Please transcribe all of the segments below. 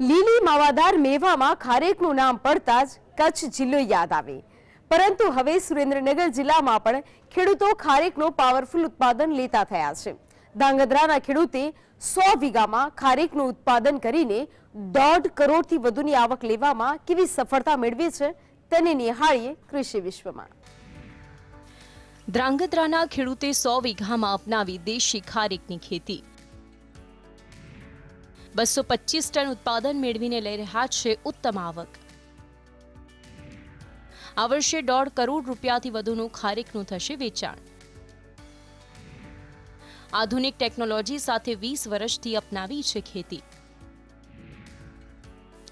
લીલી માવાદાર મેવામાં ખારેકનું નામ પડતા જ કચ્છ જિલ્લો યાદ આવે. પરંતુ હવે સુરેન્દ્રનગર જિલ્લામાં પણ ખેડૂતો ખારેકનું પાવરફુલ ઉત્પાદન લેતા થયા છે. ધાંગધ્રાના ખેડૂતે સો વીઘામાં ખારેકનું ઉત્પાદન કરીને દોઢ કરોડથી વધુની આવક લેવામાં કેવી સફળતા મેળવી છે તેને નિહાળીએ કૃષિ વિશ્વમાં. ધ્રાંગધ્રાના ખેડૂતે સો વીઘામાં અપનાવી દેશી ખારેકની ખેતી. બસો પચીસ ટન ઉત્પાદન મેળવીને લઈ રહ્યા છે ઉત્તમ આવક. આ વર્ષે દોઢ કરોડ રૂપિયાથી વધુનું ખારેકનું થશે વેચાણ. આધુનિક ટેકનોલોજી સાથે વીસ વર્ષથી અપનાવી છે ખેતી.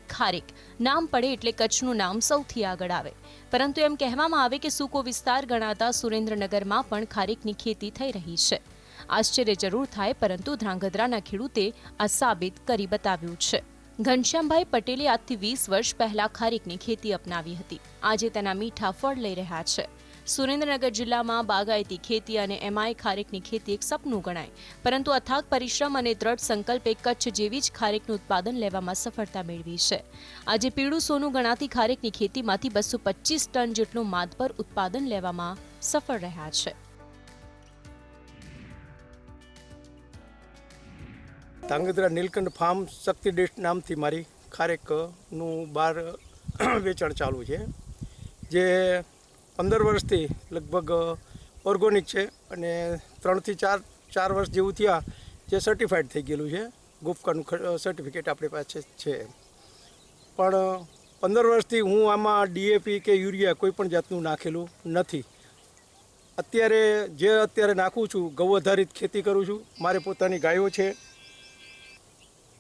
ખારેક, નામ પડે એટલે કચ્છનું નામ સૌથી આગળ આવે. પરંતુ એમ કહેવામાં આવે કે સૂકો વિસ્તાર ગણાતા સુરેન્દ્રનગરમાં પણ ખારેકની ખેતી થઈ રહી છે. આશ્ચર્ય જરૂર થાય, પરંતુ ધ્રાંગધ્રાના ખેડૂતે આ સાબિત કરી બતાવ્યું છે. ઘનશ્યામભાઈ પટેલે આજથી વીસ વર્ષ પહેલા ખારેકની ખેતી અપનાવી હતી. આજે તેના મીઠા ફળ લઈ રહ્યા છે. સુરેન્દ્રનગર જિલ્લામાં બાગાયતી ખેતી અને એમઆઈ ખારેકની ખેતી એક સપનું ગણાય. પરંતુ અથાગ પરિશ્રમ અને દ્રઢ સંકલ્પે કચ્છ જેવી જ ખારેકનું ઉત્પાદન લેવામાં સફળતા મેળવી છે. આજે પીળું સોનું ગણાતી ખારેકની ખેતીમાંથી બસો ટન જેટલું માદપર ઉત્પાદન લેવામાં સફળ રહ્યા છે. ધાંગધ્રા નીલકંઠ ફાર્મ શક્તિ ડિશ નામથી મારી ખારેકનું બહાર વેચાણ ચાલુ છે, જે પંદર વર્ષથી લગભગ ઓર્ગોનિક છે અને ત્રણથી ચાર ચાર વર્ષ જેવું થયા, જે સર્ટિફાઈડ થઈ ગયેલું છે. ગુફકાનું સર્ટિફિકેટ આપણી પાસે છે. પણ પંદર વર્ષથી હું આમાં ડીએપી કે યુરિયા કોઈ પણ જાતનું નાખેલું નથી. અત્યારે જે અત્યારે નાખું છું, ગૌ આધારિત ખેતી કરું છું. મારે પોતાની ગાયો છે.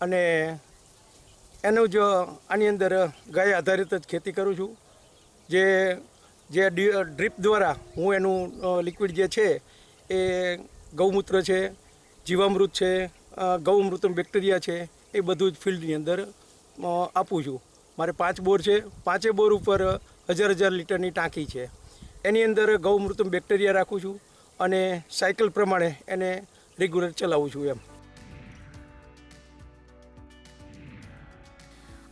અને એનું જ આની અંદર ગાય આધારિત જ ખેતી કરું છું. જે જે ડ્રીપ દ્વારા હું એનું લિક્વિડ જે છે એ ગૌમૂત્ર છે, જીવામૃત છે ગૌમૃતમ બેક્ટેરિયા છે, એ બધું જ ફિલ્ડની અંદર આપું છું. મારે પાંચ બોર છે. પાંચે બોર ઉપર હજાર હજાર લીટરની ટાંકી છે. એની અંદર ગૌમૃતમ બેક્ટેરિયા રાખું છું અને સાયકલ પ્રમાણે એને રેગ્યુલર ચલાવું છું એમ.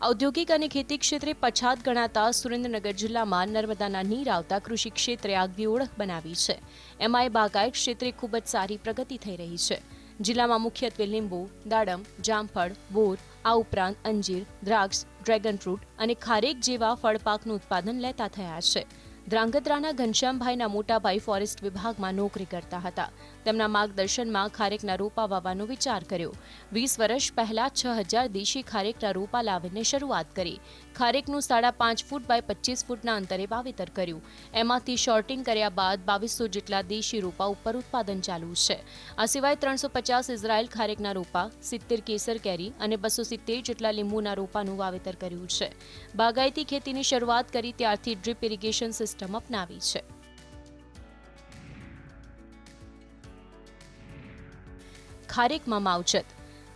ઔદ્યોગિક અને ખેતી ક્ષેત્રે પછાત ગણાતા સુરેન્દ્રનગર જિલ્લામાં નર્મદાના નીર આવતા કૃષિ ક્ષેત્રે આગવી ઓળખ બનાવી છે. એમાંય બાગાયત ક્ષેત્રે ખૂબ જ સારી પ્રગતિ થઈ રહી છે. જિલ્લામાં મુખ્યત્વે લીંબુ, દાડમ, જામફળ, બોર, આ ઉપરાંત અંજીર, દ્રાક્ષ, ડ્રેગન ફ્રૂટ અને ખારેક જેવા ફળપાકનું ઉત્પાદન લેતા થયા છે. ધ્રાંગધ્રાના ઘનશ્યામભાઈના મોટાભાઈ ફોરેસ્ટ વિભાગમાં નોકરી કરતા હતા. તેમના માર્ગદર્શનમાં ખારેકના રોપા વાવવાનો વિચાર કર્યો. વીસ વર્ષ પહેલા છ હજાર દેશી ખારેકના રોપા લાવીને શરૂઆત કરી. ખારેકનું સાડા પાંચ ફૂટ બાય પચીસ ફૂટના અંતરે વાવેતર કર્યું. એમાંથી શોર્ટિંગ કર્યા બાદ બાવીસો જેટલા દેશી રોપા ઉપર ઉત્પાદન ચાલુ છે. આ સિવાય ત્રણસો પચાસ ઇઝરાયલ ખારેકના રોપા, સિત્તેર કેસર કેરી અને બસો સિત્તેર જેટલા લીંબુના રોપાનું વાવેતર કર્યું છે. બાગાયતી ખેતીની શરૂઆત કરી ત્યારથી ડ્રીપ ઇરિગેશન સિસ્ટમ અપનાવી છે. ખારેકમાં માવજત.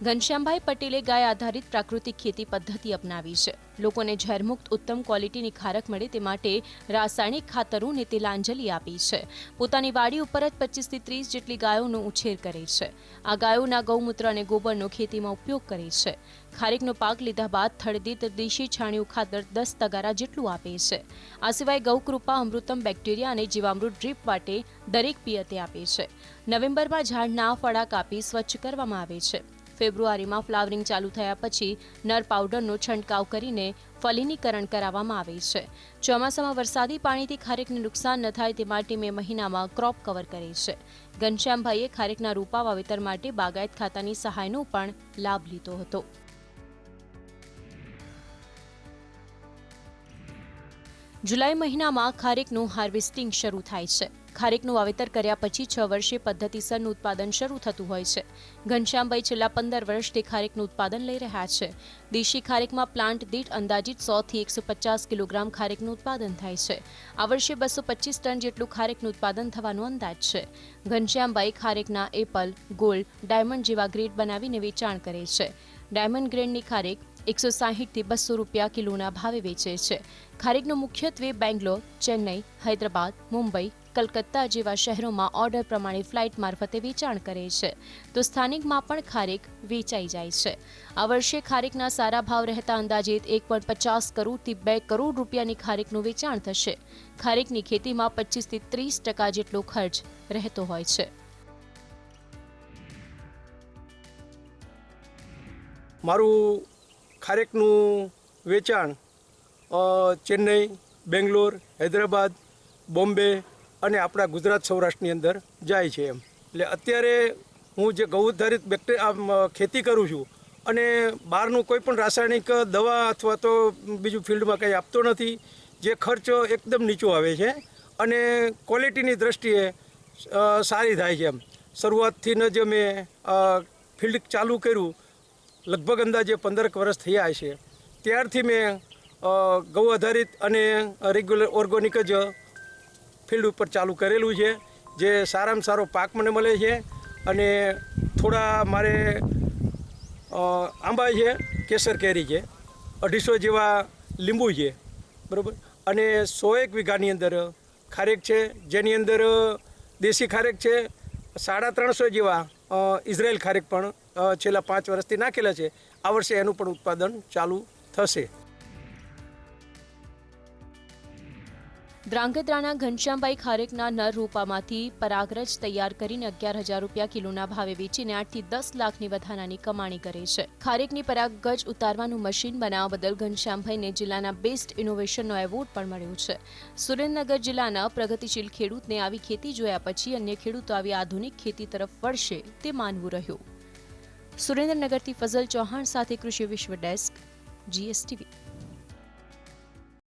ઘનશ્યામભાઈ પટેલે ગાય આધારિત પ્રાકૃતિક ખેતી પદ્ધતિ અપનાવી છે. લોકોને ઝેરમુક્ત ઉત્તમ ક્વોલિટીની ખારક મળે તે માટે રાસાયણિક ખાતરોને તિલાંજલિ આપી છે. પોતાની વાડી ઉપર જ પચીસથી ત્રીસ જેટલી ગાયોનો ઉછેર કરે છે. આ ગાયોના ગૌમૂત્ર અને ગોબરનો ખેતીમાં ઉપયોગ કરે છે. ખારેકનો પાક લીધા બાદ થળદીત દેશી છાણિયું ખાતર દસ તગારા જેટલું આપે છે. આ સિવાય ગૌકૃપા, અમૃતમ બેક્ટેરિયા અને જીવામૃત ડ્રીપ માટે દરેક પિયતે આપે છે. નવેમ્બરમાં ઝાડના ફળા કાપી સ્વચ્છ કરવામાં આવે છે. ફેબ્રુઆરીમાં ફ્લાવરિંગ ચાલુ થયા પછી નર પાવડરનો છંટકાવ કરીને ફલિનીકરણ કરાવવામાં આવે છે. ચોમાસામાં વરસાદી પાણીથી ખારેકને નુકસાન ન થાય તે માટે મે મહિનામાં ક્રોપ કવર કરે છે. ઘનશ્યામભાઈએ ખારેકના રૂપા વાવેતર માટે બાગાયત ખાતાની સહાયનો પણ લાભ લીધો હતો. જુલાઈ મહિનામાં ખારેકનું હાર્વેસ્ટિંગ શરૂ થાય છે. ખારેકનું વાવેતર કર્યા પછી છ વર્ષે પદ્ધતિસરનું ઉત્પાદન શરૂ થતું હોય છે. ઘનશ્યામભાઈ છેલ્લા પંદર વર્ષથી ખારેકનું ઉત્પાદન લઈ રહ્યા છે. દેશી ખારેકમાં પ્લાન્ટ દીઠ અંદાજિત સોથી એકસો પચાસ કિલોગ્રામ ખારેકનું ઉત્પાદન થાય છે. આ વર્ષે બસો પચીસ ટન જેટલું ખારેકનું ઉત્પાદન થવાનો અંદાજ છે. ઘનશ્યામભાઈ ખારેકના એપલ, ગોલ્ડ, ડાયમંડ જેવા ગ્રેડ બનાવીને વેચાણ કરે છે. ડાયમંડ ગ્રેડની ખારેક એકસો સાહીઠથી બસો રૂપિયા કિલોના ભાવે વેચે છે. ખારેકનું મુખ્યત્વે બેંગ્લોર, ચેન્નઈ, હૈદરાબાદ, મુંબઈ કલકત્તા જેવા શહેરોમાં ઓર્ડર પ્રમાણે ફ્લાઇટ મારફતે વેચાણ કરે છે. તો સ્થાનિકમાં પણ ખારેક વેચાઈ જાય છે. આ વર્ષે ખારેકના સારા ભાવ રહેતા અંદાજિત એક પોઈન્ટ પચાસ કરોડથી બે કરોડ રૂપિયાની ખારેકનું વેચાણ થશે. ખારેકની ખેતીમાં પચીસથી ત્રીસ ટકા જેટલો ખર્ચ રહેતો હોય છે. મારું ખારેકનું વેચાણ ચેન્નઈ, બેંગ્લોર, હૈદરાબાદ, બોમ્બે અને આપણા ગુજરાત સૌરાષ્ટ્રની અંદર જાય છે એમ. એટલે અત્યારે હું જે ગૌધારિત આધારિત બેક્ટેરિયા ખેતી કરું છું અને બહારનું કોઈ પણ રાસાયણિક દવા અથવા તો બીજું ફિલ્ડમાં કંઈ આપતો નથી, જે ખર્ચ એકદમ નીચો આવે છે અને ક્વોલિટીની દ્રષ્ટિએ સારી થાય છે એમ. શરૂઆતથી જ મેં ફિલ્ડ ચાલુ કર્યું, લગભગ અંદાજે પંદરક વર્ષ થયા છે ત્યારથી મેં ગૌ આધારિત અને રેગ્યુલર ઓર્ગોનિક જ ફિલ્ડ ઉપર ચાલુ કરેલું છે, જે સારામાં સારો પાક મને મળે છે અને થોડા મારે આંબા છે, કેસર કેરી છે, અઢીસો જેવા લીંબુ છે, બરાબર? અને સો એક વીઘાની અંદર ખારેક છે, જેની અંદર દેશી ખારેક છે, સાડા ત્રણસો જેવા ઇઝરાયલ ખારેક પણ છેલ્લા પાંચ વર્ષથી નાખેલા છે. આ વર્ષે એનું પણ ઉત્પાદન ચાલુ થશે. દ્રાંગધ્રાના ઘનશ્યામભાઈ ખારેકના નર રૂપામાંથી પરાગરજ તૈયાર કરીને અગિયાર હજાર રૂપિયા કિલોના ભાવે વેચીને આઠથી દસ લાખની વધારાની કમાણી કરે છે. ખારેકની પરાગજ ઉતારવાનું મશીન બનાવવા બદલ ઘનશ્યામભાઈને જિલ્લાના બેસ્ટ ઇનોવેશનનો એવોર્ડ પણ મળ્યો છે. સુરેન્દ્રનગર જિલ્લાના પ્રગતિશીલ ખેડૂતને આવી ખેતી જોયા પછી અન્ય ખેડૂતો આવી આધુનિક ખેતી તરફ વળશે તે માનવું રહ્યું. સુરેન્દ્રનગરથી ફઝલ ચૌહાણ સાથે કૃષિ વિશ્વ ડેસ્ક, જીએસટીવી.